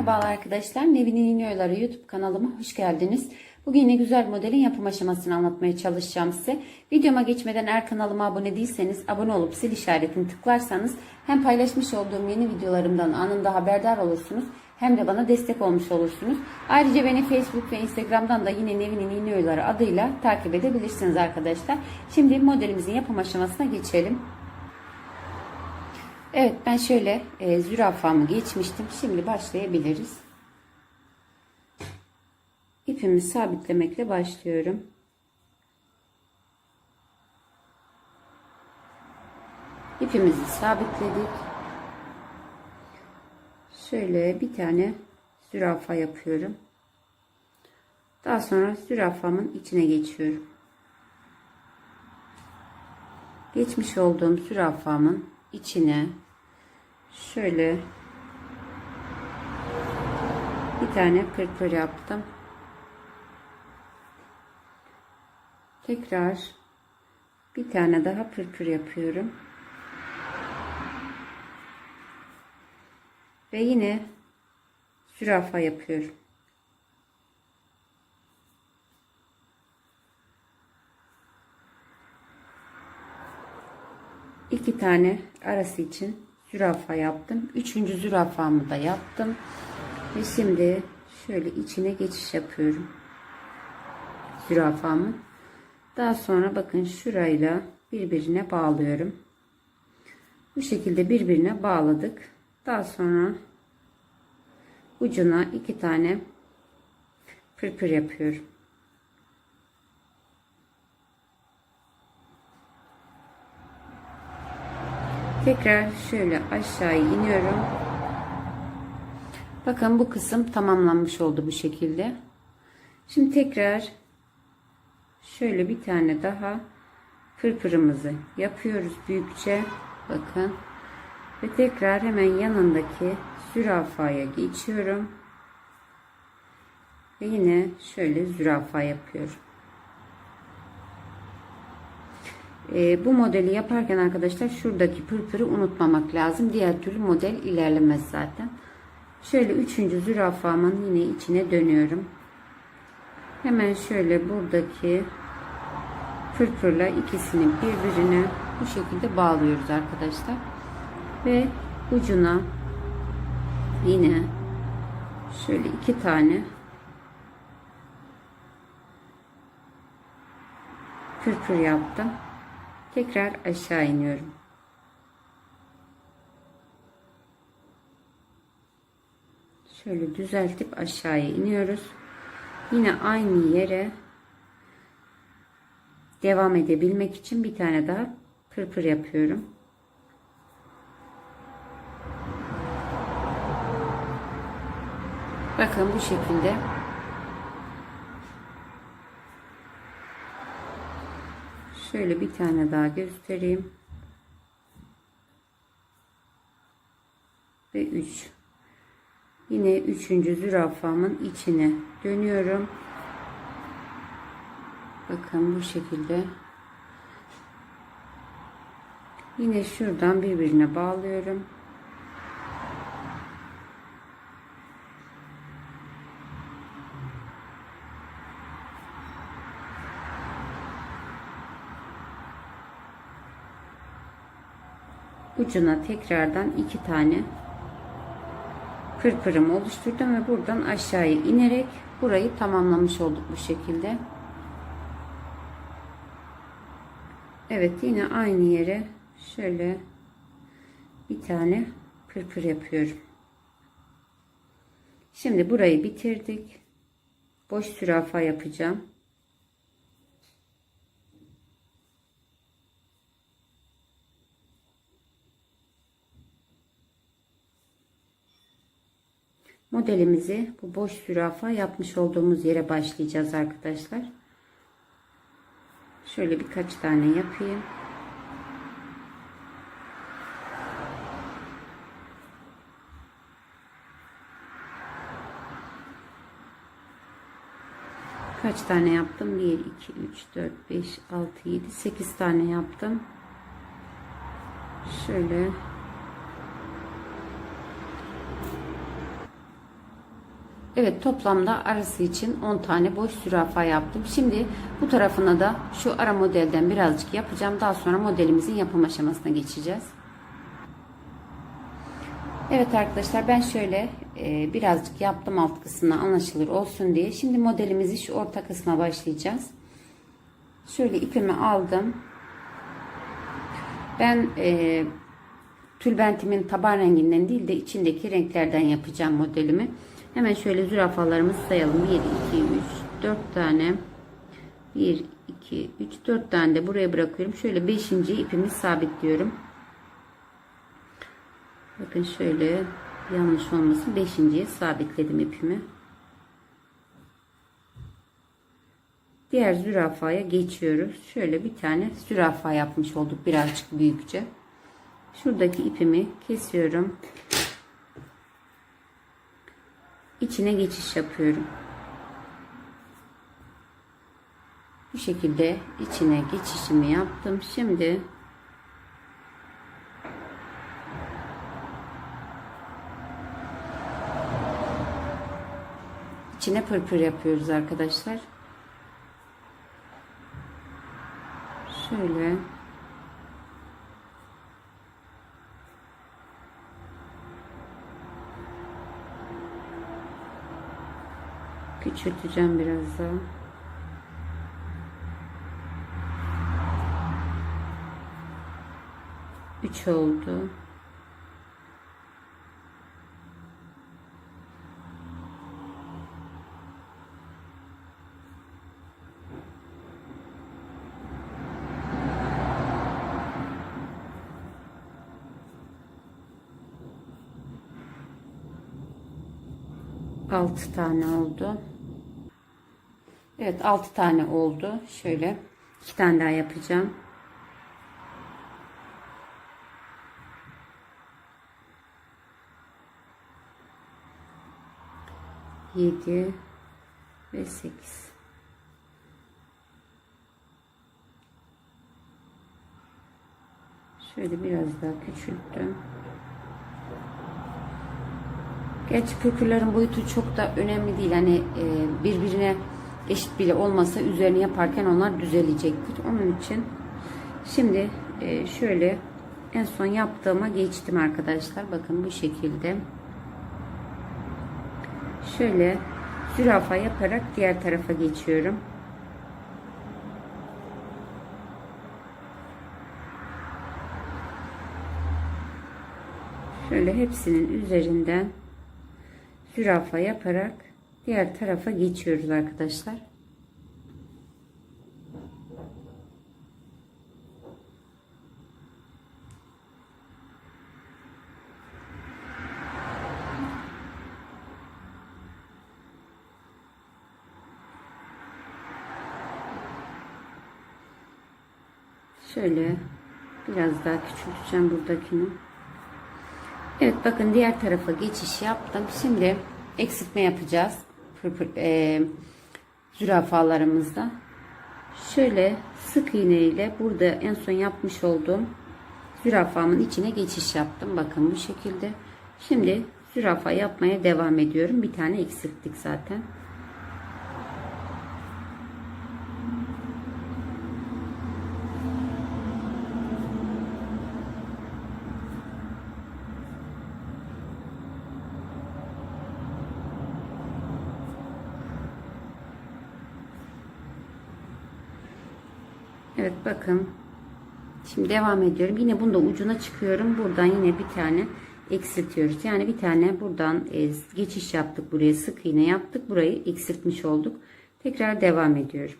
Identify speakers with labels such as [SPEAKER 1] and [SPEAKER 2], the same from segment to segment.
[SPEAKER 1] Merhabalar arkadaşlar. Nevin'in İniyorları YouTube kanalıma hoş geldiniz. Bugün yine güzel modelin yapım aşamasını anlatmaya çalışacağım size. Videoma geçmeden eğer kanalıma abone değilseniz abone olup zil işaretini tıklarsanız hem paylaşmış olduğum yeni videolarımdan anında haberdar olursunuz hem de bana destek olmuş olursunuz. Ayrıca beni Facebook ve Instagram'dan da yine Nevin'in İniyorları adıyla takip edebilirsiniz arkadaşlar. Şimdi modelimizin yapım aşamasına geçelim. Evet ben şöyle e, zürafamı geçmiştim. Şimdi başlayabiliriz. İpimi sabitlemekle başlıyorum. İpimizi sabitledik. Şöyle bir tane zürafa yapıyorum. Daha sonra zürafamın içine geçiyorum. Geçmiş olduğum zürafamın içine şöyle bir tane pırpır yaptım. Tekrar bir tane daha pırpır yapıyorum. Ve yine zürafa yapıyorum. İki tane arası için zürafa yaptım. Üçüncü zürafamı da yaptım. Ve şimdi şöyle içine geçiş yapıyorum. Zürafamı. Daha sonra bakın şurayla birbirine bağlıyorum. Bu şekilde birbirine bağladık. Daha sonra ucuna iki tane pırpır yapıyorum. Tekrar şöyle aşağıya iniyorum. Bakın bu kısım tamamlanmış oldu bu şekilde. Şimdi tekrar şöyle bir tane daha pırpırımızı yapıyoruz büyükçe. Bakın. Ve tekrar hemen yanındaki zürafaya geçiyorum. Ve yine şöyle zürafa yapıyorum. E, bu modeli yaparken arkadaşlar şuradaki pırpırı unutmamak lazım. Diğer türlü model ilerlemez zaten. Şöyle üçüncü zürafamın yine içine dönüyorum. Hemen şöyle buradaki pırpırla ikisini birbirine bu şekilde bağlıyoruz arkadaşlar. Ve ucuna yine şöyle iki tane pırpır yaptım. Tekrar aşağı iniyorum. Şöyle düzeltip aşağıya iniyoruz. Yine aynı yere devam edebilmek için bir tane daha pırpır yapıyorum. Bakın bu şekilde Şöyle bir tane daha göstereyim. Ve 3. Yine üçüncü zürafamın içine dönüyorum. Bakın bu şekilde. Yine şuradan birbirine bağlıyorum. Ucuna tekrardan iki tane pırpırımı oluşturdum ve buradan aşağıya inerek burayı tamamlamış olduk bu şekilde. Evet yine aynı yere şöyle bir tane pırpır yapıyorum. Şimdi burayı bitirdik. Boş sürafa yapacağım. Modelimizi bu boş zürafa yapmış olduğumuz yere başlayacağız arkadaşlar. Şöyle birkaç tane yapayım. Kaç tane yaptım? 1, 2, 3, 4, 5, 6, 7, 8 tane yaptım. Şöyle Evet toplamda arası için 10 tane boş zürafa yaptım. Şimdi bu tarafına da şu ara modelden birazcık yapacağım. Daha sonra modelimizin yapım aşamasına geçeceğiz. Evet arkadaşlar ben şöyle e, birazcık yaptım alt kısmına anlaşılır olsun diye. Şimdi modelimizi şu orta kısma başlayacağız. Şöyle ipimi aldım. Ben e, tülbentimin taban renginden değil de içindeki renklerden yapacağım modelimi. Hemen şöyle zürafalarımızı sayalım. 1, 2, 3, 4 tane. 1, 2, 3, 4 tane de buraya bırakıyorum. Şöyle 5. ipimi sabitliyorum. Bakın şöyle yanlış olmasın. 5.ye sabitledim ipimi. Diğer zürafaya geçiyoruz. Şöyle bir tane zürafa yapmış olduk birazcık büyükçe. Şuradaki ipimi kesiyorum. İçine geçiş yapıyorum. Bu şekilde içine geçişimi yaptım. Şimdi içine pırpır yapıyoruz arkadaşlar. Şöyle küçülteceğim biraz daha. Üç oldu. Altı tane oldu. Evet 6 tane oldu. Şöyle 2 tane daha yapacağım. Yedi ve sekiz. Şöyle biraz daha küçülttüm. Gerçi pürpürlerin boyutu çok da önemli değil. Hani e, birbirine eşit bile olmasa üzerine yaparken onlar düzelecektir. Onun için şimdi e, şöyle en son yaptığıma geçtim arkadaşlar. Bakın bu şekilde. Şöyle zürafa yaparak diğer tarafa geçiyorum. Şöyle hepsinin üzerinden zürafa yaparak diğer tarafa geçiyoruz arkadaşlar. Şöyle biraz daha küçülteceğim buradakini. Evet bakın diğer tarafa geçiş yaptım. Şimdi eksiltme yapacağız. E, zürafalarımızda. Şöyle sık iğne ile burada en son yapmış olduğum zürafamın içine geçiş yaptım. Bakın bu şekilde. Şimdi zürafa yapmaya devam ediyorum. Bir tane eksilttik zaten. Evet bakın. Şimdi devam ediyorum. Yine bunda ucuna çıkıyorum. Buradan yine bir tane eksiltiyoruz. Yani bir tane buradan e, geçiş yaptık buraya sık iğne yaptık. Burayı eksiltmiş olduk. Tekrar devam ediyorum.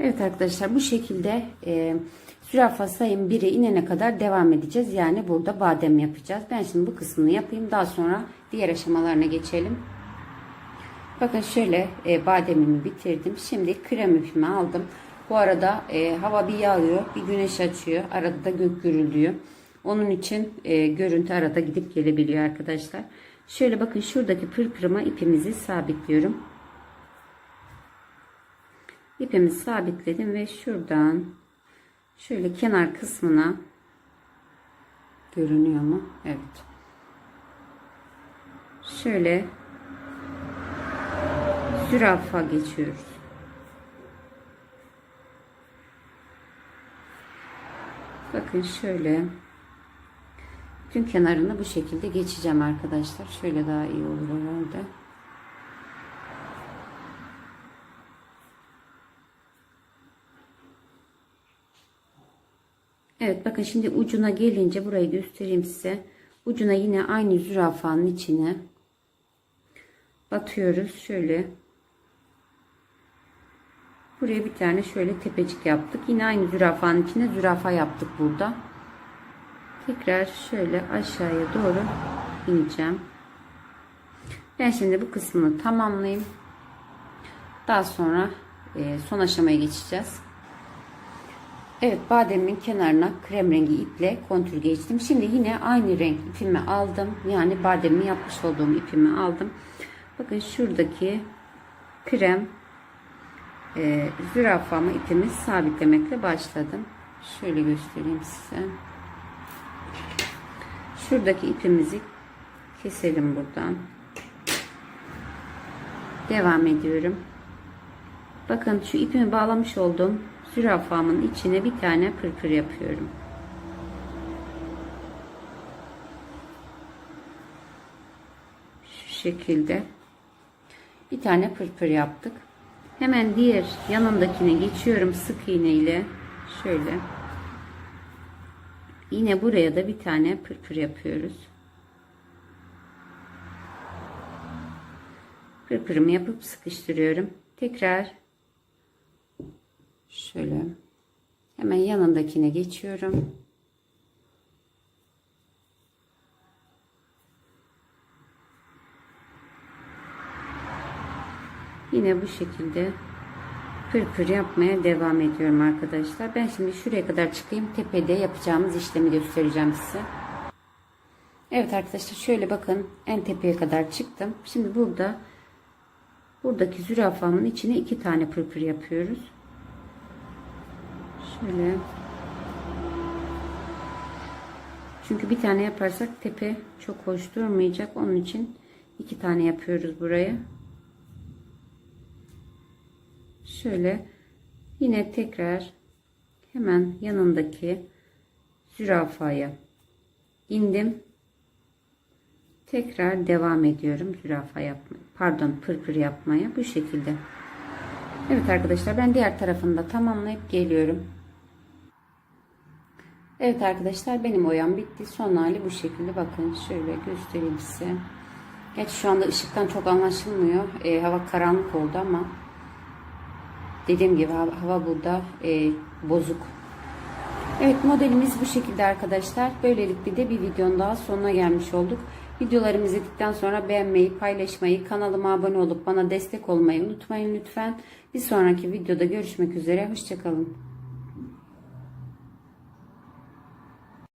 [SPEAKER 1] Evet arkadaşlar bu şekilde e, zürafa sayım 1'e inene kadar devam edeceğiz. Yani burada badem yapacağız. Ben şimdi bu kısmını yapayım. Daha sonra diğer aşamalarına geçelim. Bakın şöyle e, bademimi bitirdim. Şimdi krem ipimi aldım. Bu arada e, hava bir yağıyor, bir güneş açıyor. Arada da gök gürülüyor. Onun için e, görüntü arada gidip gelebiliyor arkadaşlar. Şöyle bakın şuradaki pırpırıma ipimizi sabitliyorum. İpimi sabitledim ve şuradan şöyle kenar kısmına görünüyor mu? Evet. Şöyle zürafa geçiyoruz. Bakın şöyle tüm kenarını bu şekilde geçeceğim arkadaşlar. Şöyle daha iyi olur herhalde. Evet bakın şimdi ucuna gelince burayı göstereyim size. Ucuna yine aynı zürafanın içine batıyoruz. Şöyle buraya bir tane şöyle tepecik yaptık. Yine aynı zürafanın içine zürafa yaptık burada. Tekrar şöyle aşağıya doğru ineceğim. Ben şimdi bu kısmını tamamlayayım. Daha sonra e, son aşamaya geçeceğiz. Evet bademin kenarına krem rengi iple kontür geçtim. Şimdi yine aynı renk ipimi aldım. Yani bademi yapmış olduğum ipimi aldım. Bakın şuradaki krem e, zürafamı ipimi sabitlemekle başladım. Şöyle göstereyim size. Şuradaki ipimizi keselim buradan. Devam ediyorum. Bakın şu ipimi bağlamış olduğum zürafamın içine bir tane pırpır yapıyorum. Şu şekilde bir tane pırpır yaptık. Hemen diğer yanındakine geçiyorum sık iğne ile şöyle. Yine buraya da bir tane pırpır yapıyoruz. Pırpırımı yapıp sıkıştırıyorum. Tekrar şöyle hemen yanındakine geçiyorum. Yine bu şekilde pırpır yapmaya devam ediyorum arkadaşlar. Ben şimdi şuraya kadar çıkayım. Tepede yapacağımız işlemi göstereceğim size. Evet arkadaşlar şöyle bakın en tepeye kadar çıktım. Şimdi burada buradaki zürafamın içine iki tane pırpır yapıyoruz. Şöyle. Çünkü bir tane yaparsak tepe çok hoş durmayacak. Onun için iki tane yapıyoruz buraya. Şöyle yine tekrar hemen yanındaki zürafaya indim. Tekrar devam ediyorum zürafa yapmaya. Pardon pırpır yapmaya bu şekilde. Evet arkadaşlar ben diğer tarafını da tamamlayıp geliyorum. Evet arkadaşlar benim oyam bitti. Son hali bu şekilde. Bakın şöyle göstereyim size. Gerçi şu anda ışıktan çok anlaşılmıyor. E, hava karanlık oldu ama dediğim gibi hava, hava burada e, bozuk. Evet modelimiz bu şekilde arkadaşlar. Böylelikle de bir videonun daha sonuna gelmiş olduk. Videolarımı izledikten sonra beğenmeyi, paylaşmayı, kanalıma abone olup bana destek olmayı unutmayın lütfen. Bir sonraki videoda görüşmek üzere. Hoşçakalın.